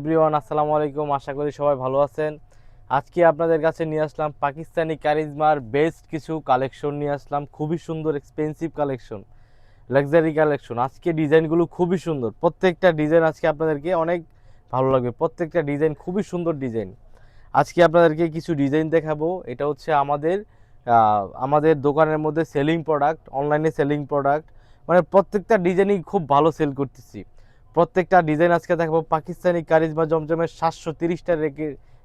Everyone, আসসালামু আলাইকুম। আশা করি সবাই ভালো আছেন। আজকে আপনাদের কাছে নিয়ে আসলাম পাকিস্তানি কারিজমার বেস্ট কিছু কালেকশন নিয়ে আসলাম। খুবই সুন্দর এক্সপেন্সিভ কালেকশন লাক্সারি কালেকশন। আজকে ডিজাইনগুলো খুবই সুন্দর। প্রত্যেকটা ডিজাইন আজকে আপনাদেরকে অনেক ভালো লাগবে। প্রত্যেকটা ডিজাইন খুবই সুন্দর ডিজাইন। আজকে আপনাদেরকে কিছু ডিজাইন দেখাবো। এটা হচ্ছে আমাদের আমাদের দোকানের মধ্যে সেলিং প্রোডাক্ট অনলাইনে সেলিং প্রোডাক্ট মানে প্রত্যেকটা ডিজাইনই খুব ভালো সেল করতেছি। প্রত্যেকটা ডিজাইন আজকে দেখাবো পাকিস্তানি কারিজমা জমজমের সাতশো তিরিশটা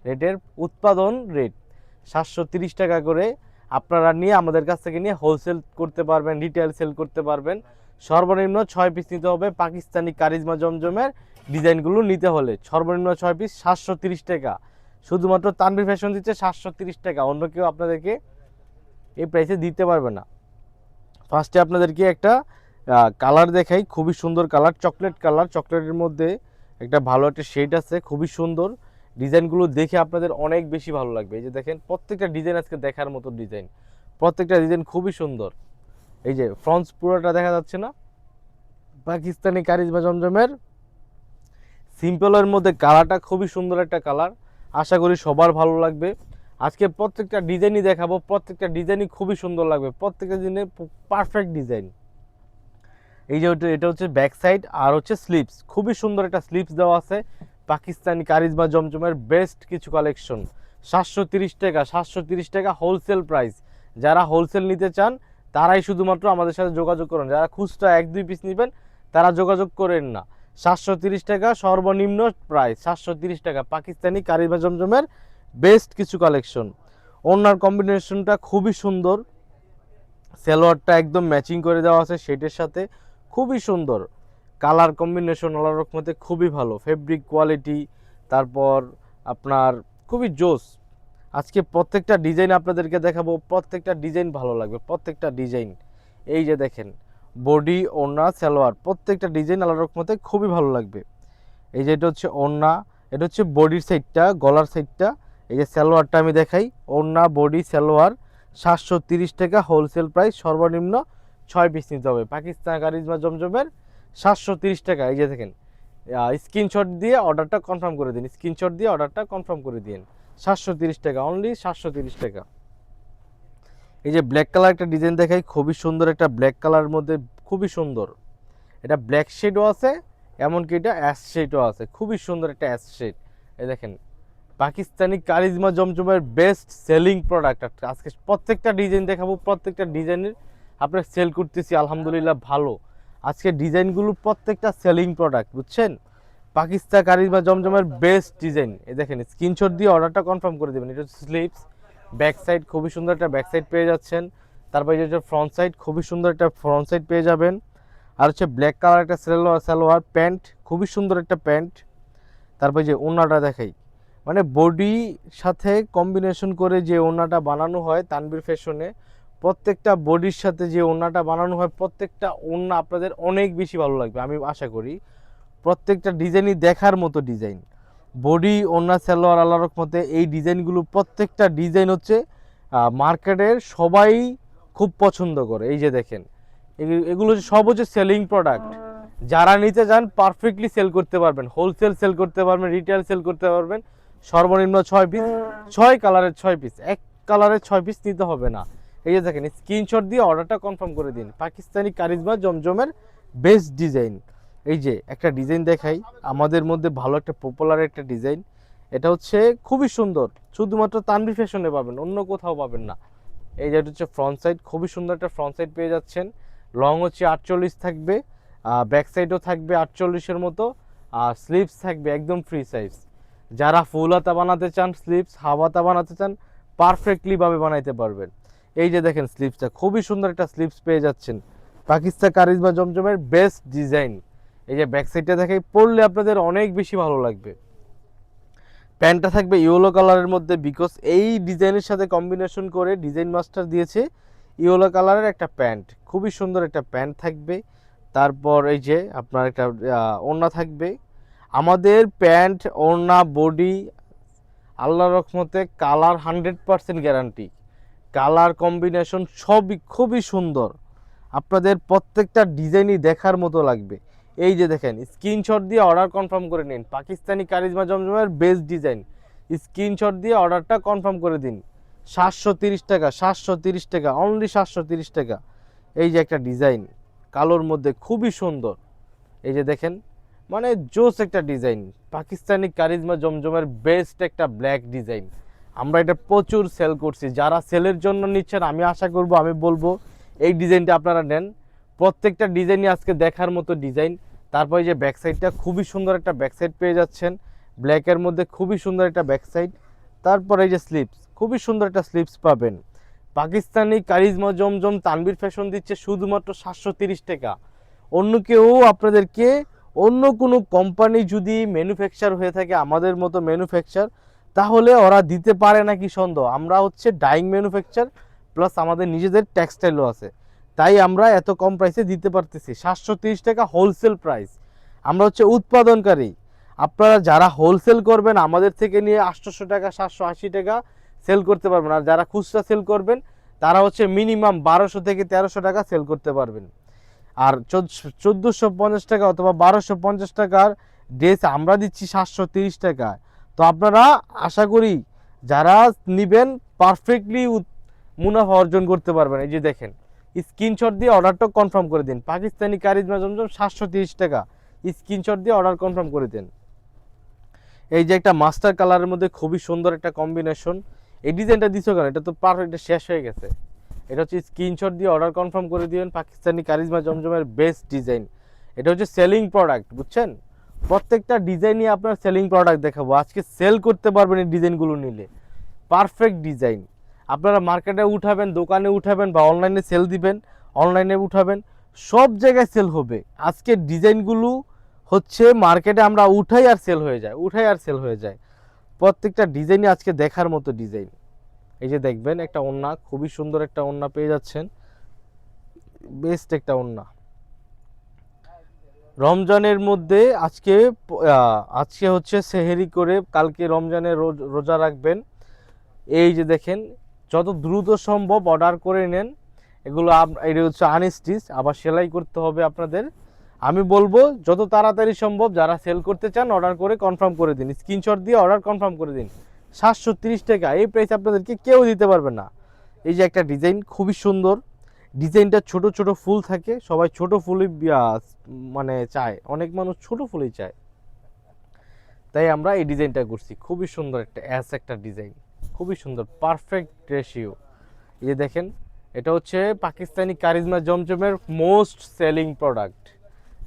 রেটের উৎপাদন রেট সাতশো তিরিশ টাকা করে আপনারা নিয়ে আমাদের কাছ থেকে নিয়ে হোলসেল করতে পারবেন রিটেল সেল করতে পারবেন। সর্বনিম্ন ছয় পিস নিতে হবে পাকিস্তানি কারিজমা জমজমের ডিজাইনগুলো নিতে হলে। সর্বনিম্ন ছয় পিস সাতশো তিরিশ টাকা। শুধুমাত্র তানভীর ফ্যাশন দিচ্ছে সাতশো তিরিশ টাকা। অন্য কেউ আপনাদেরকে এই প্রাইসে দিতে পারবে না। ফার্স্টে আপনাদেরকে একটা কালার দেখাই, খুবই সুন্দর কালার চকলেট কালার চকলেটের মধ্যে একটা ভালো একটা শেড আছে, খুবই সুন্দর। ডিজাইনগুলো দেখে আপনাদের অনেক বেশি ভালো লাগবে। এই যে দেখেন, প্রত্যেকটা ডিজাইন আজকে দেখার মতো ডিজাইন প্রত্যেকটা ডিজাইন খুবই সুন্দর। এই যে ফ্রন্টস পুরোটা দেখা যাচ্ছে না? পাকিস্তানি কারিজমা জমজমের। সিম্পলের মধ্যে কালারটা খুবই সুন্দর একটা কালার আশা করি সবার ভালো লাগবে। আজকে প্রত্যেকটা ডিজাইনই দেখাবো, প্রত্যেকটা ডিজাইনই খুবই সুন্দর লাগবে। প্রত্যেকটা দিনে পারফেক্ট ডিজাইন এই যে এটা হচ্ছে ব্যাক সাইড আর হচ্ছে স্লিপস খুবই সুন্দর একটা স্লিপস দেওয়া আছে। পাকিস্তানি কারিজমা জমজমের বেস্ট কিছু কালেকশন সাতশো টাকা সাতশো টাকা হোলসেল প্রাইস যারা হোলসেল নিতে চান, তারাই শুধুমাত্র আমাদের সাথে যোগাযোগ করেন। যারা খুচরা এক, দুই পিস নেবেন, তারা যোগাযোগ করেন না। সাতশো টাকা সর্বনিম্ন প্রাইস সাতশো টাকা পাকিস্তানি কারিজমা জমজমের বেস্ট কিছু কালেকশন ওনার কম্বিনেশনটা খুবই সুন্দর। সালোয়ারটা একদম ম্যাচিং করে দেওয়া আছে শেডের সাথে। খুবই সুন্দর। কালার কম্বিনেশন আলাদা রকমতে খুবই ভালো। ফেব্রিক কোয়ালিটি তারপর আপনার খুবই জোস। আজকে প্রত্যেকটা ডিজাইন আপনাদেরকে দেখাবো, প্রত্যেকটা ডিজাইন ভালো লাগবে, প্রত্যেকটা ডিজাইন এই যে দেখেন বডি ওড়না, সালোয়ার, প্রত্যেকটা ডিজাইন আলাদা রকমতে খুবই ভালো লাগবে। এই যে এটা হচ্ছে ওড়না, এটা হচ্ছে বডির সাইডটা গলার সাইডটা এই যে সালোয়ারটা আমি দেখাই, ওড়না বডি সালোয়ার, সাতশো টাকা হোলসেল প্রাইস সর্বনিম্ন ছয় পিস নিতে হবে। পাকিস্তান কারিজমা জমজমের সাতশো তিরিশ টাকা। এই যে দেখেন স্ক্রিনশট দিয়ে অর্ডারটা কনফার্ম করে দিন। স্ক্রিনশট দিয়ে অর্ডারটা কনফার্ম করে দিন। সাতশো তিরিশ টাকা অনলি সাতশো তিরিশ টাকা। এই যে ব্ল্যাক কালার একটা ডিজাইন দেখাই, খুবই সুন্দর একটা ব্ল্যাক কালারের মধ্যে, খুবই সুন্দর। এটা ব্ল্যাক শেডও আছে, এমনকি এটা অ্যাশ শেডও আছে। খুবই সুন্দর একটা অ্যাশ শেড এই দেখেন, পাকিস্তানি কারিজমা জমজমের বেস্ট সেলিং প্রোডাক্ট আজকে প্রত্যেকটা ডিজাইন দেখাবো, প্রত্যেকটা ডিজাইনের আপনার সেল করতেছি, আলহামদুলিল্লাহ ভালো। আজকে ডিজাইনগুলো প্রত্যেকটা সেলিং প্রোডাক্ট বুঝছেন? পাকিস্তান কারিজমা জমজমের বেস্ট ডিজাইন এই দেখেন স্ক্রিনশট দিয়ে অর্ডারটা কনফার্ম করে দেবেন। এটা হচ্ছে স্লিপস ব্যাক সাইড খুবই সুন্দর একটা ব্যাক সাইড পেয়ে যাচ্ছেন। তারপর এটা হচ্ছে ফ্রন্ট সাইড খুবই সুন্দর একটা ফ্রন্ট সাইড পেয়ে যাবেন। আর হচ্ছে ব্ল্যাক কালার একটা সালোয়ার সালোয়ার প্যান্ট, খুবই সুন্দর একটা প্যান্ট। তারপর যে ওড়নাটা দেখাই। মানে বডি সাথে কম্বিনেশন করে যে ওড়নাটা বানানো হয় তানবির ফ্যাশনে প্রত্যেকটা বডির সাথে যে ওড়নাটা বানানো হয়, প্রত্যেকটা ওড়না আপনাদের অনেক বেশি ভালো লাগবে, আমি আশা করি। প্রত্যেকটা ডিজাইনই দেখার মতো ডিজাইন। বডি, ওড়না, সালোয়ার আল্লাহ রকমতে এই ডিজাইনগুলো প্রত্যেকটা ডিজাইন হচ্ছে মার্কেটের সবাই খুব পছন্দ করে। এই যে দেখেন এগু- এগুলো হচ্ছে, সব হচ্ছে সেলিং প্রোডাক্ট যারা নিতে চান পারফেক্টলি সেল করতে পারবেন। হোলসেল সেল করতে পারবেন রিটেল সেল করতে পারবেন। সর্বনিম্ন ছয় পিস ছয় কালারের ছয় পিস এক কালারের ছয় পিস নিতে হবে না। এই যে দেখেন স্ক্রিনশট দিয়ে অর্ডারটা কনফার্ম করে দিন। পাকিস্তানি কারিজমা জমজমের বেস্ট ডিজাইন এই যে একটা ডিজাইন দেখাই, আমাদের মধ্যে ভালো একটা পপুলার একটা ডিজাইন এটা হচ্ছে খুবই সুন্দর, শুধুমাত্র তানভি ফ্যাশনে পাবেন, অন্য কোথাও পাবেন না। এই যে হচ্ছে ফ্রন্ট সাইড খুবই সুন্দর একটা ফ্রন্ট সাইড পেয়ে যাচ্ছেন। লং হচ্ছে আটচল্লিশ থাকবে ব্যাক সাইডও থাকবে আটচল্লিশের মতো, আর স্লিপস থাকবে একদম ফ্রি সাইজ যারা ফুল হাতা বানাতে চান স্লিপস হাফ হাতা বানাতে চান পারফেক্টলি ভাবে বানাইতে পারবেন। এই যে দেখেন স্লিপসটা খুবই সুন্দর একটা স্লিপস পেয়ে যাচ্ছেন। পাকিস্তান কারিজমা জমজমের বেস্ট ডিজাইন এই যে ব্যাক সাইডটা দেখাই পরলে আপনাদের অনেক বেশি ভালো লাগবে। প্যান্টটা থাকবে ইয়েলো কালারের মধ্যে বিকজ এই ডিজাইনের সাথে কম্বিনেশন করে ডিজাইন মাস্টার দিয়েছে ইয়েলো কালারের একটা প্যান্ট। খুবই সুন্দর একটা প্যান্ট থাকবে। তারপর এই যে আপনার একটা ওড়না থাকবে। আমাদের প্যান্ট, ওড়না বডি আল্লাহ রহমতে colour hundred percent guarantee colour combination সবই খুবই সুন্দর। আপনাদের প্রত্যেকটা ডিজাইনই দেখার মতো লাগবে। এই যে দেখেন, স্ক্রিনশট দিয়ে অর্ডার কনফার্ম করে নিন। পাকিস্তানি কারিজমা জমজমের বেস্ট ডিজাইন স্ক্রিনশট দিয়ে অর্ডারটা কনফার্ম করে দিন। সাতশো তিরিশ টাকা, সাতশো তিরিশ টাকা অনলি সাতশো তিরিশ টাকা। এই যে একটা ডিজাইন কালোর মধ্যে খুবই সুন্দর। এই যে দেখেন মানে জোস একটা ডিজাইন পাকিস্তানি কারিজমা জমজমের বেস্ট একটা ব্ল্যাক ডিজাইন আমরা এটা প্রচুর সেল করছি। যারা সেলের জন্য নিচ্ছেন, আমি আশা করব, আমি বলব, এই ডিজাইনটা আপনারা নেন। প্রত্যেকটা ডিজাইনই আজকে দেখার মতো ডিজাইন তারপরে যে ব্যাক সাইডটা খুবই সুন্দর একটা ব্যাক সাইড পেয়ে যাচ্ছেন। ব্ল্যাকের মধ্যে খুবই সুন্দর একটা ব্যাক সাইড তারপরে এই যে স্লিপস খুবই সুন্দর একটা স্লিপস পাবেন। পাকিস্তানি কারিজমা জমজম তানবির ফ্যাশন দিচ্ছে শুধুমাত্র সাতশো তিরিশ টাকা। অন্য কেউ আপনাদেরকে অন্য কোনো কোম্পানি যদি ম্যানুফ্যাকচার হয়ে থাকে, আমাদের মতো ম্যানুফ্যাকচার তাহলে ওরা দিতে পারে না কি সন্দেহ? আমরা হচ্ছে ডাইং ম্যানুফ্যাকচার প্লাস আমাদের নিজেদের টেক্সটাইলও আছে। তাই আমরা এত কম প্রাইসে দিতে পারতেছি। সাতশো তিরিশ টাকা হোলসেল প্রাইস আমরা হচ্ছে উৎপাদনকারী। আপনারা যারা হোলসেল করবেন, আমাদের থেকে নিয়ে আটশোশো টাকা, সাতশো আশি টাকা সেল করতে পারবেন। আর যারা খুচরা সেল করবেন, তারা হচ্ছে মিনিমাম বারোশো থেকে তেরোশো টাকা সেল করতে পারবেন। আর চোদ্দোশো পঞ্চাশ টাকা অথবা বারোশো পঞ্চাশ টাকার ড্রেস আমরা দিচ্ছি সাতশো তিরিশ টাকায়। তো আপনারা আশা করি যারা নিবেন পারফেক্টলি মুনাফা অর্জন করতে পারবেন। এই যে দেখেন স্ক্রিনশট দিয়ে অর্ডারটা কনফার্ম করে দিন। পাকিস্তানি কারিজমা জমজম সাতশো তিরিশ টাকা। স্ক্রিনশট দিয়ে অর্ডার কনফার্ম করে দিন। এই যে একটা মাস্টার কালারের মধ্যে খুবই সুন্দর একটা কম্বিনেশন এই ডিজাইনটা দিছো কেন? এটা তো পারফেক্ট শেষ হয়ে গেছে। এটা হচ্ছে স্ক্রিনশট দিয়ে অর্ডার কনফার্ম করে দিবেন পাকিস্তানি কারিজমা জমজমের বেস্ট ডিজাইন এটা হচ্ছে সেলিং প্রোডাক্ট বুঝছেন? প্রত্যেকটা ডিজাইনই আপনার সেলিং প্রোডাক্ট দেখাবো। আজকে সেল করতে পারবেন এই ডিজাইনগুলো নিলে। পারফেক্ট ডিজাইন আপনারা মার্কেটে উঠাবেন, দোকানে উঠাবেন বা অনলাইনে সেল দিবেন অনলাইনে উঠাবেন, সব জায়গায় সেল হবে। আজকে ডিজাইনগুলো হচ্ছে মার্কেটে আমরা উঠাই আর সেল হয়ে যায়, উঠাই আর সেল হয়ে যায়। প্রত্যেকটা ডিজাইনই আজকে দেখার মতো ডিজাইন এই যে দেখবেন একটা ওন্না খুবই সুন্দর একটা ওন্না পেয়ে যাচ্ছেন। বেস্ট একটা ওন্না রমজানের মধ্যে আজকে আজকে হচ্ছে সেহেরি করে কালকে রমজানে রোজ- রাখবেন। এই যে দেখেন, যত দ্রুত সম্ভব অর্ডার করে নেন। এগুলো এটা হচ্ছে আনস্টিচ আবার সেলাই করতে হবে আপনাদের। আমি বলব, যত তাড়াতাড়ি সম্ভব যারা সেল করতে চান অর্ডার করে কনফার্ম করে দিন। স্ক্রিনশট দিয়ে অর্ডার কনফার্ম করে দিন। সাতশো টাকা, এই প্রাইস আপনাদেরকে কেউ দিতে পারবে না। এই যে একটা ডিজাইন খুবই সুন্দর। ডিজাইনটা ছোট ছোট ফুল থাকে, সবাই ছোট ফুলই মানে চায়। অনেক মানুষ ছোট ফুলই চায়। তাই আমরা এই ডিজাইনটা করছি। খুবই সুন্দর একটা অ্যাস একটা ডিজাইন। খুবই সুন্দর, পারফেক্ট রেশিও। এই দেখেন, এটা হচ্ছে পাকিস্তানি কারিজমা জমজমের মোস্ট সেলিং প্রোডাক্ট।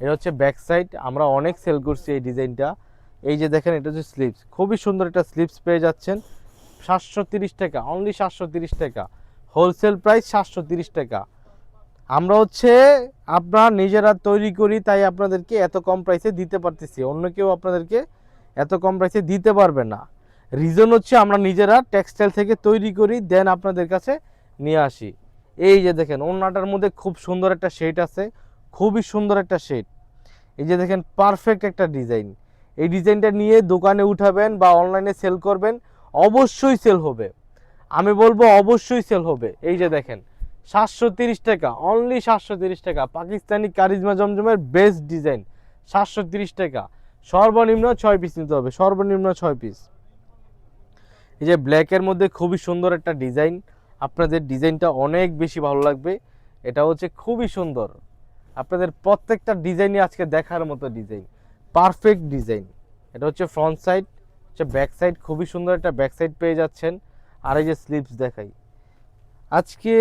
এটা হচ্ছে ব্যাক সাইড। আমরা অনেক সেল করছি এই ডিজাইনটা। এই যে দেখেন, এটা হচ্ছে স্লিপস। খুবই সুন্দর একটা স্লিপস পেয়ে যাচ্ছেন। সাতশো তিরিশ টাকা, অনলি সাতশো তিরিশ টাকা। হোলসেল প্রাইস সাতশো তিরিশ টাকা। আমরা হচ্ছে আপনার নিজেরা তৈরি করি, তাই আপনাদেরকে এত কম প্রাইসে দিতে পারতেছি। অন্য কেউ আপনাদেরকে এত কম প্রাইসে দিতে পারবে না। রিজন হচ্ছে আমরা নিজেরা টেক্সটাইল থেকে তৈরি করি দেন আপনাদের কাছে নিয়ে আসি। এই যে দেখেন, ওড়নাটার মধ্যে খুব সুন্দর একটা শেড আছে, খুবই সুন্দর একটা শেড এই যে দেখেন পারফেক্ট একটা ডিজাইন এই ডিজাইনটা নিয়ে দোকানে উঠাবেন বা অনলাইনে সেল করবেন, অবশ্যই সেল হবে। আমি বলব অবশ্যই সেল হবে। এই যে দেখেন সাতশো তিরিশ টাকা অনলি সাতশো তিরিশ টাকা। পাকিস্তানি কারিজমা জমজমের বেস্ট ডিজাইন সাতশো তিরিশ টাকা। সর্বনিম্ন ছয় পিস নিতে হবে, সর্বনিম্ন ছয় পিস এই যে ব্ল্যাকের মধ্যে খুবই সুন্দর একটা ডিজাইন আপনাদের ডিজাইনটা অনেক বেশি ভালো লাগবে। এটা হচ্ছে খুবই সুন্দর। আপনাদের প্রত্যেকটা ডিজাইনই আজকে দেখার মতো ডিজাইন পারফেক্ট ডিজাইন এটা হচ্ছে ফ্রন্ট সাইড হচ্ছে ব্যাক সাইড খুবই সুন্দর একটা ব্যাক সাইড পেয়ে যাচ্ছেন। আর এই যে স্লিপস দেখাই। আজকে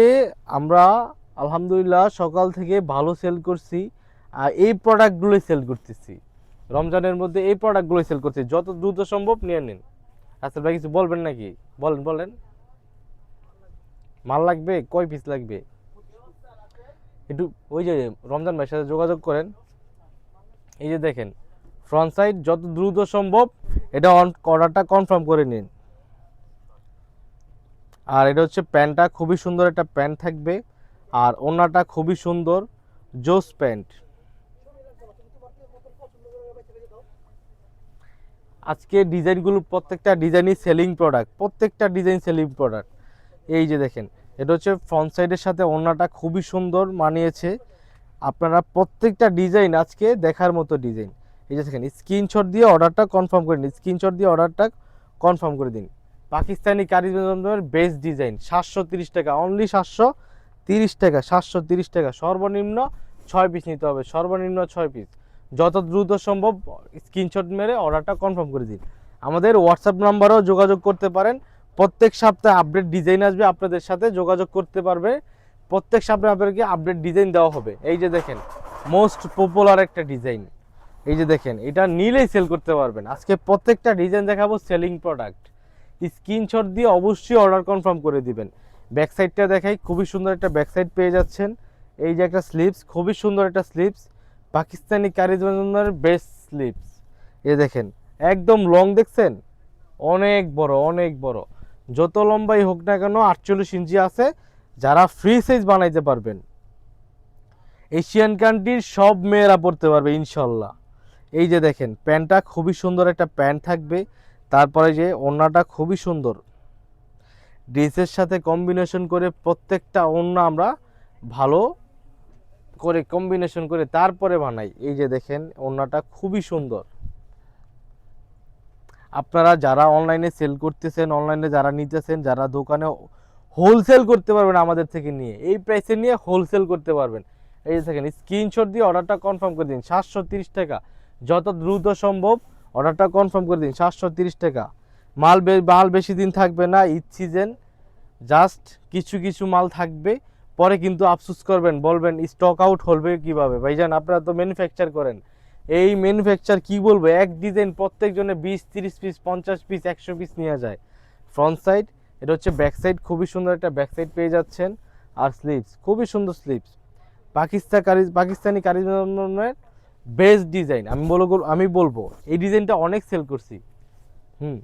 আমরা, আলহামদুলিল্লাহ, সকাল থেকে ভালো সেল করছি, আর এই প্রোডাক্টগুলোই সেল করতেছি। রমজানের মধ্যে এই প্রোডাক্টগুলোই সেল করছি। যত দ্রুত সম্ভব নিয়ে নিন। আচ্ছা ভাই, কিছু বলবেন নাকি? বলেন বলেন। মাল লাগবে? কয় পিস লাগবে? একটু ওই যে রমজান ভাইয়ের সাথে যোগাযোগ করেন। এই যে দেখেন ফ্রন্ট সাইড যত দ্রুত সম্ভব এটা অর্ডারটা কনফার্ম করে নিন। আর এটা হচ্ছে প্যান্টটা, খুবই সুন্দর একটা প্যান্ট থাকবে। আর ওনাটা খুবই সুন্দর, জোস প্যান্ট। আজকে ডিজাইনগুলো প্রত্যেকটা ডিজাইনই সেলিং প্রোডাক্ট প্রত্যেকটা ডিজাইন সেলিং প্রোডাক্ট এই যে দেখেন, এটা হচ্ছে ফ্রন্ট সাইডের সাথে ওনাটা খুবই সুন্দর মানিয়েছে। আপনারা প্রত্যেকটা ডিজাইন আজকে দেখার মতো ডিজাইন। এই যে দেখেন স্ক্রিনশট দিয়ে অর্ডারটা কনফার্ম করে নিন স্ক্রিনশট দিয়ে অর্ডারটা কনফার্ম করে দিন। পাকিস্তানি কারিজমের বেস্ট ডিজাইন সাতশো তিরিশ টাকা অনলি সাতশো তিরিশ টাকা, সাতশো তিরিশ টাকা। সর্বনিম্ন ছয় পিস নিতে হবে, সর্বনিম্ন ছয় পিস যত দ্রুত সম্ভব স্ক্রিনশট মেরে অর্ডারটা কনফার্ম করে দিন। আমাদের হোয়াটসঅ্যাপ নাম্বারেও যোগাযোগ করতে পারেন। প্রত্যেক সপ্তাহে আপডেট ডিজাইন আসবে আপনাদের সাথে, যোগাযোগ করতে পারবে। প্রত্যেক সপ্তাহে আপনাদেরকে আপডেট ডিজাইন দেওয়া হবে। এই যে দেখেন মোস্ট পপুলার একটা ডিজাইন এই যে দেখেন, এটা নিলেই সেল করতে পারবেন। আজকে প্রত্যেকটা ডিজাইন দেখাবো সেলিং প্রোডাক্ট স্ক্রিনশট দিয়ে অবশ্যই অর্ডার কনফার্ম করে দিবেন। ব্যাক সাইডটা দেখাই, খুবই সুন্দর একটা ব্যাক সাইড পেয়ে যাচ্ছেন। এই যে একটা স্লিপস খুবই সুন্দর একটা স্লিপস পাকিস্তানি কারিজমের বেস্ট স্লিপস এ দেখেন, একদম লং দেখছেন? অনেক বড় অনেক বড়। যত লম্বাই হোক না কেন, আটচল্লিশ ইঞ্চি আছে। যারা ফ্রি সাইজ বানাইতে পারবেন। এশিয়ান কান্ট্রির সব মেয়েরা পড়তে পারবে, ইনশাল্লাহ। এই যে দেখেন, প্যান্টটা খুবই সুন্দর একটা প্যান্ট থাকবে। তারপরে যে ওড়নাটা খুবই সুন্দর। ড্রেসের সাথে কম্বিনেশন করে প্রত্যেকটা ওড়না আমরা ভালো করে কম্বিনেশন করে তারপরে বানাই। এই যে দেখেন, ওড়নাটা খুবই সুন্দর। আপনারা যারা অনলাইনে সেল করতেছেন অনলাইনে যারা নিতেছেন, যারা দোকানে হোলসেল করতে পারবেন আমাদের থেকে নিয়ে, এই প্রাইসে নিয়ে হোলসেল করতে পারবেন। এই যে দেখেন স্ক্রিনশট দিয়ে অর্ডারটা কনফার্ম করে দিন, সাতশো টাকা। যত দ্রুত সম্ভব অর্ডারটা কনফার্ম করে দিন, সাতশো তিরিশ টাকা। মাল মাল বেশি দিন থাকবে না সিজন জাস্ট কিছু কিছু মাল থাকবে, পরে কিন্তু আফসুস করবেন, বলবেন স্টক আউট হবে কীভাবে? ভাইজান, আপনারা তো ম্যানুফ্যাকচার করেন। এই ম্যানুফ্যাকচার কি বলব? এক ডিজাইন প্রত্যেক জনে বিশ, তিরিশ পিস পঞ্চাশ পিস একশো পিস নেওয়া যায়। ফ্রন্ট সাইড এটা হচ্ছে ব্যাক সাইড খুবই সুন্দর একটা ব্যাক সাইড পেয়ে যাচ্ছেন। আর স্লিপস খুবই সুন্দর স্লিপস পাকিস্তান কারিজ পাকিস্তানি কারিজমের বেস্ট ডিজাইন, আমি বলব আমি বলব, এই ডিজাইনটা অনেক সেল করছি। হুম,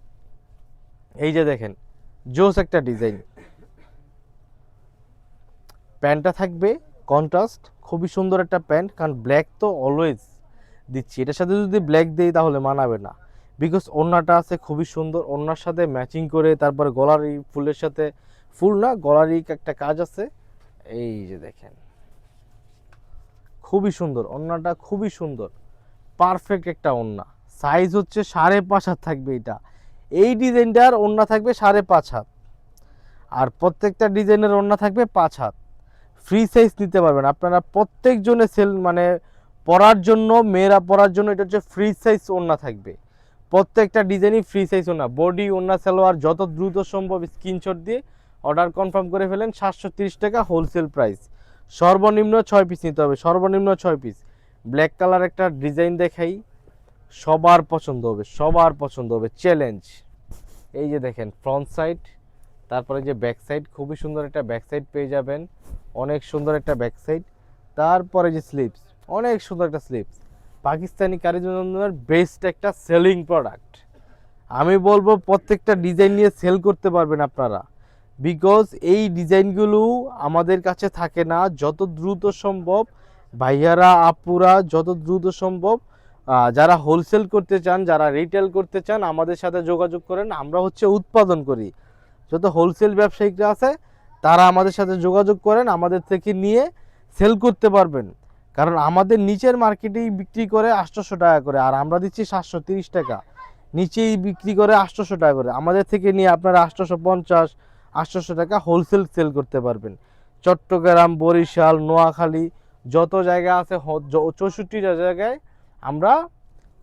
এই যে দেখেন, জোস একটা ডিজাইন। প্যান্টটা থাকবে কন্ট্রাস্ট খুবই সুন্দর একটা প্যান্ট, কারণ ব্ল্যাক তো অলওয়েজ দিচ্ছি। এটার সাথে যদি ব্ল্যাক দেই, তাহলে মানাবে না। বিকজ ওড়নাটা আছে খুবই সুন্দর, ওড়নার সাথে ম্যাচিং করে, তারপরে গলার ফুলের সাথে, ফুল না গলার এই একটা কাজ আছে। এই যে দেখেন। খুবই সুন্দর, ওড়নাটা খুবই সুন্দর। পারফেক্ট একটা ওড়না। সাইজ হচ্ছে সাড়ে পাঁচ হাত থাকবে এটা। এই ডিজাইনটার ওড়না থাকবে সাড়ে পাঁচ হাত। আর প্রত্যেকটা ডিজাইনের ওড়না থাকবে পাঁচ হাত। ফ্রি সাইজ নিতে পারবেন। আপনারা প্রত্যেকজনে সেল মানে পরার জন্য, মেয়েরা পরার জন্য এটা হচ্ছে ফ্রি সাইজ ওড়না থাকবে। প্রত্যেকটা ডিজাইনই ফ্রি সাইজ ওড়না। বডি ওড়না, সালোয়ার, যত দ্রুত সম্ভব স্ক্রিনশট দিয়ে অর্ডার কনফার্ম করে ফেলেন সাতশো টাকা হোলসেল প্রাইস সর্বনিম্ন ছয় পিস নিতে হবে, সর্বনিম্ন ছয় পিস ব্ল্যাক কালার একটা ডিজাইন দেখাই, সবার পছন্দ হবে, সবার পছন্দ হবে চ্যালেঞ্জ এই যে দেখেন ফ্রন্ট সাইড তারপরে যে ব্যাক সাইড খুবই সুন্দর একটা ব্যাক সাইড পেয়ে যাবেন, অনেক সুন্দর একটা ব্যাক সাইড তারপরে যে স্লিপস অনেক সুন্দর একটা স্লিপস পাকিস্তানি কারিজমের বেস্ট একটা সেলিং প্রোডাক্ট আমি বলব, প্রত্যেকটা ডিজাইন নিয়ে সেল করতে পারবেন আপনারা। বিকজ এই ডিজাইনগুলো আমাদের কাছে থাকে না, যত দ্রুত সম্ভব, ভাইয়ারা, আপুরা, যত দ্রুত সম্ভব যারা হোলসেল করতে চান, যারা রিটেল করতে চান, আমাদের সাথে যোগাযোগ করেন, আমরা হচ্ছে উৎপাদন করি। যত হোলসেল ব্যবসায়িকরা আছে, তারা আমাদের সাথে যোগাযোগ করেন, আমাদের থেকে নিয়ে সেল করতে পারবেন। কারণ আমাদের নিচের মার্কেটেই বিক্রি করে আটশোশো টাকা করে, আর আমরা দিচ্ছি সাতশো তিরিশ টাকা। নিচেই বিক্রি করে আটশোশো টাকা করে। আমাদের থেকে নিয়ে আপনারা আটশোশো পঞ্চাশ আটশোশো টাকা হোলসেল সেল করতে পারবেন। চট্টগ্রাম, বরিশাল, নোয়াখালী, যত জায়গা আছে চৌষট্টিটা জায়গায় আমরা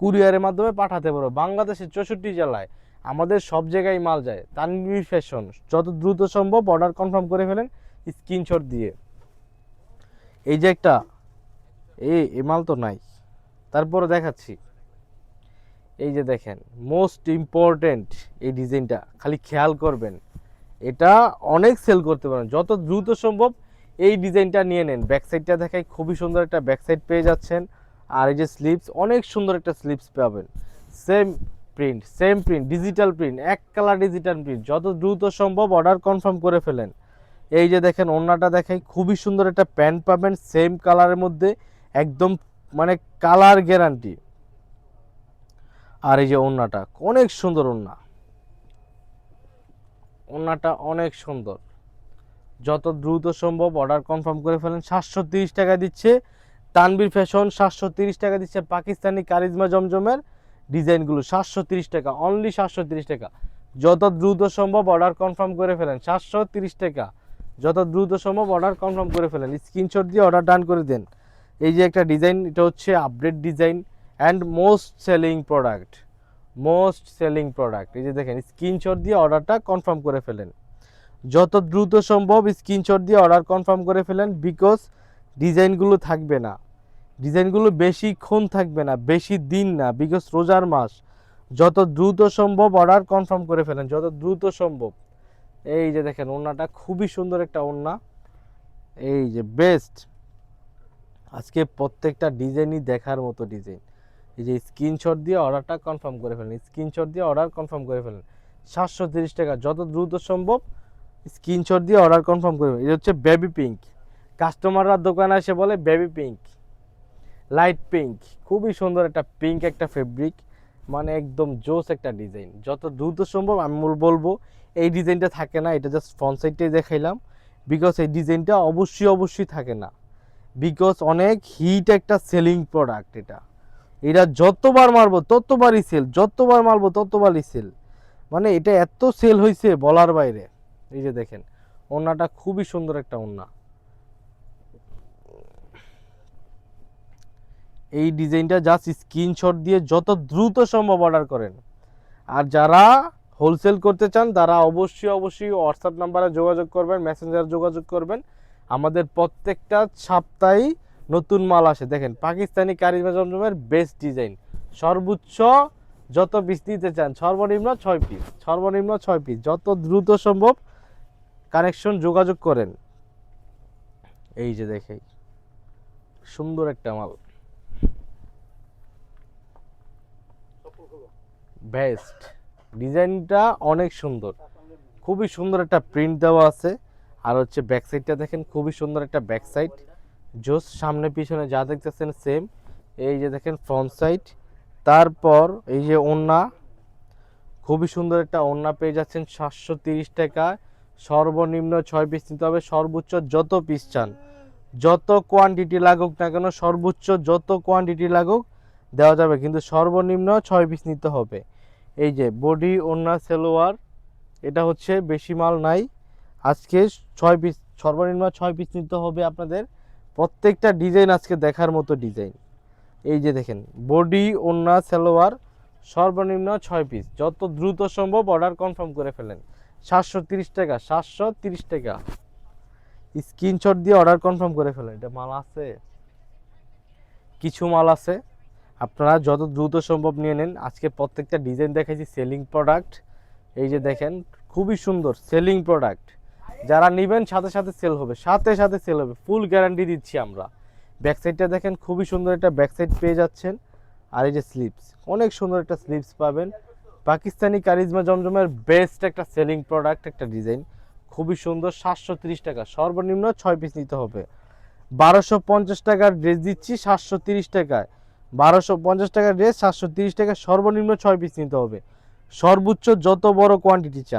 কুরিয়ারের মাধ্যমে পাঠাতে পারব। বাংলাদেশের চৌষট্টি জেলায় আমাদের সব জায়গায় মাল যায়। তানভীর ফ্যাশন যত দ্রুত সম্ভব অর্ডার কনফার্ম করে ফেলেন স্ক্রিনশট দিয়ে। এই যে একটা এই এ মাল তো নাই। তারপরে দেখাচ্ছি। এই যে দেখেন মোস্ট ইম্পর্টেন্ট এই ডিজাইনটা খালি খেয়াল করবেন। এটা অনেক সেল করতে পারেন। যত দ্রুত সম্ভব এই ডিজাইনটা নিয়ে নেন। ব্যাক সাইডটা দেখাই, খুবই সুন্দর একটা ব্যাক সাইড পেয়ে যাচ্ছেন। আর এই যে স্লিপস অনেক সুন্দর একটা স্লিপস পাবেন। Same print same print digital print এক কালার ডিজিটাল প্রিন্ট যত দ্রুত সম্ভব অর্ডার কনফার্ম করে ফেলেন। এই যে দেখেন, ওড়নাটা দেখাই, খুবই সুন্দর একটা প্যান্ট পাবেন সেম কালারের মধ্যে, একদম মানে কালার গ্যারান্টি আর এই যে ওড়নাটা, অনেক সুন্দর ওড়না। ওড়নাটা অনেক সুন্দর। যত দ্রুত সম্ভব অর্ডার কনফার্ম করে ফেলেন। সাতশো তিরিশ টাকা দিচ্ছে তানবির ফ্যাশন সাতশো তিরিশ টাকা দিচ্ছে পাকিস্তানি কারিজমা জমজমের ডিজাইনগুলো। সাতশো তিরিশ টাকা অনলি সাতশো তিরিশ টাকা। যত দ্রুত সম্ভব অর্ডার কনফার্ম করে ফেলেন। সাতশো তিরিশ টাকা। যত দ্রুত সম্ভব অর্ডার কনফার্ম করে ফেলেন। স্ক্রিনশট দিয়ে অর্ডার ডান করে দেন। এই যে একটা ডিজাইন এটা হচ্ছে update design and most selling product most selling product এই যে দেখেন স্ক্রিনশট দিয়ে অর্ডারটা কনফার্ম করে ফেলেন। যত দ্রুত সম্ভব স্ক্রিনশট দিয়ে অর্ডার কনফার্ম করে ফেলেন বিকজ ডিজাইনগুলো থাকবে না। ডিজাইনগুলো বেশিক্ষণ থাকবে না, বেশি দিন না বিকজ রোজার মাস। যত দ্রুত সম্ভব অর্ডার কনফার্ম করে ফেলেন, যত দ্রুত সম্ভব। এই যে দেখেন ওড়নাটা খুবই সুন্দর একটা ওড়না এই যে বেস্ট আজকে প্রত্যেকটা ডিজাইনই দেখার মতো ডিজাইন। এই যে স্ক্রিনশট দিয়ে অর্ডারটা কনফার্ম করে ফেলেন স্ক্রিনশট দিয়ে অর্ডার কনফার্ম করে ফেলেন। সাতশো তিরিশ টাকা, যত দ্রুত সম্ভব স্ক্রিনশট দিয়ে অর্ডার কনফার্ম করে ফেলেন। এটা হচ্ছে বেবি পিঙ্ক কাস্টমাররা দোকানে এসে বলে বেবি পিঙ্ক লাইট পিঙ্ক খুবই সুন্দর একটা পিঙ্ক একটা ফেব্রিক মানে একদম জোস একটা ডিজাইন যত দ্রুত সম্ভব, আমি বল- বলব, এই ডিজাইনটা থাকে না, এটা জাস্ট ফ্রন্ট সাইডটাই দেখাইলাম। বিকজ এই ডিজাইনটা অবশ্যই অবশ্যই থাকে না। বিকজ অনেক হিট একটা সেলিং প্রোডাক্ট এটা। এটা যতবার মারবো ততবারই সেল যতবার মারবো ততবারই সেল মানে এটা এত সেল হয়েছে বলার বাইরে। এই যে দেখেন ওড়নাটা খুবই সুন্দর একটা ওড়না এই ডিজাইনটা জাস্ট স্ক্রিনশট দিয়ে যত দ্রুত সম্ভব অর্ডার করেন। আর যারা হোলসেল করতে চান, তারা অবশ্যই অবশ্যই হোয়াটসঅ্যাপ নাম্বারে যোগাযোগ করবেন মেসেঞ্জার যোগাযোগ করবেন। আমাদের প্রত্যেকটা সপ্তাহে নতুন মাল আসে। দেখেন, পাকিস্তানি কারিজমা জমজমের বেস্ট ডিজাইন সর্বোচ্চ যত পিস নিতে চান, সর্বনিম্ন ছয় পিস সর্বনিম্ন ছয় পিস যত দ্রুত সম্ভব কানেকশন যোগাযোগ করেন। এই যে দেখেই সুন্দর একটা মাল। বেস্ট ডিজাইনটা অনেক সুন্দর। খুবই সুন্দর একটা প্রিন্ট দেওয়া আছে। আর হচ্ছে ব্যাক সাইডটা দেখেন, খুবই সুন্দর একটা ব্যাক সাইড জোস সামনে পিছনে যা দেখতেছেন সেম এই যে দেখেন ফ্রন্ট সাইড তারপর এই যে ওন্না খুবই সুন্দর একটা ওন্না পেয়ে যাচ্ছেন সাতশো তিরিশ টাকা, সর্বনিম্ন ছয় পিস নিতে হবে, সর্বোচ্চ যত পিস চান, যত কোয়ান্টিটি লাগুক না কেন, সর্বোচ্চ যত কোয়ান্টিটি লাগুক, দেওয়া যাবে, কিন্তু সর্বনিম্ন ছয় পিস নিতে হবে। এই যে বডি ওন্না সেলোয়ার, এটা হচ্ছে বেশি মাল নাই, আজকে ছয় পিস সর্বনিম্ন ছয় পিস নিতে হবে আপনাদের। প্রত্যেকটা ডিজাইন আজকে দেখার মতো ডিজাইন। এই যে দেখেন, বডি, ওন্না, সালোয়ার, সর্বনিম্ন ছয় পিস যত দ্রুত সম্ভব অর্ডার কনফার্ম করে ফেলেন। সাতশো তিরিশ টাকা, সাতশো তিরিশ টাকা। স্ক্রিনশট দিয়ে অর্ডার কনফার্ম করে ফেলেন। এটা মাল আছে? কিছু মাল আছে? আপনারা যত দ্রুত সম্ভব নিয়ে নেন। আজকে প্রত্যেকটা ডিজাইন দেখাইছি সেলিং প্রোডাক্ট এই যে দেখেন, খুবই সুন্দর সেলিং প্রোডাক্ট যারা নেবেন, সাথে সাথে সেল হবে। সাথে সাথে সেল হবে। ফুল গ্যারান্টি দিচ্ছি আমরা। ব্যাক সাইডটা দেখেন, খুবই সুন্দর একটা ব্যাকসাইড পেয়ে যাচ্ছেন। আর এই যে স্লিপস অনেক সুন্দর একটা স্লিপস পাবেন। পাকিস্তানি কারিজমা জমজমের বেস্ট একটা সেলিং প্রোডাক্ট একটা ডিজাইন খুবই সুন্দর, সাতশো টাকা। সর্বনিম্ন ছয় পিস নিতে হবে। বারোশো পঞ্চাশ টাকার ড্রেস দিচ্ছি, সাতশো তিরিশ টাকায়। বারোশো পঞ্চাশ টাকার ড্রেস সাতশো তিরিশ টাকা সর্বনিম্ন ছয় পিস নিতে হবে। সর্বোচ্চ যত বড় কোয়ান্টিটি চান।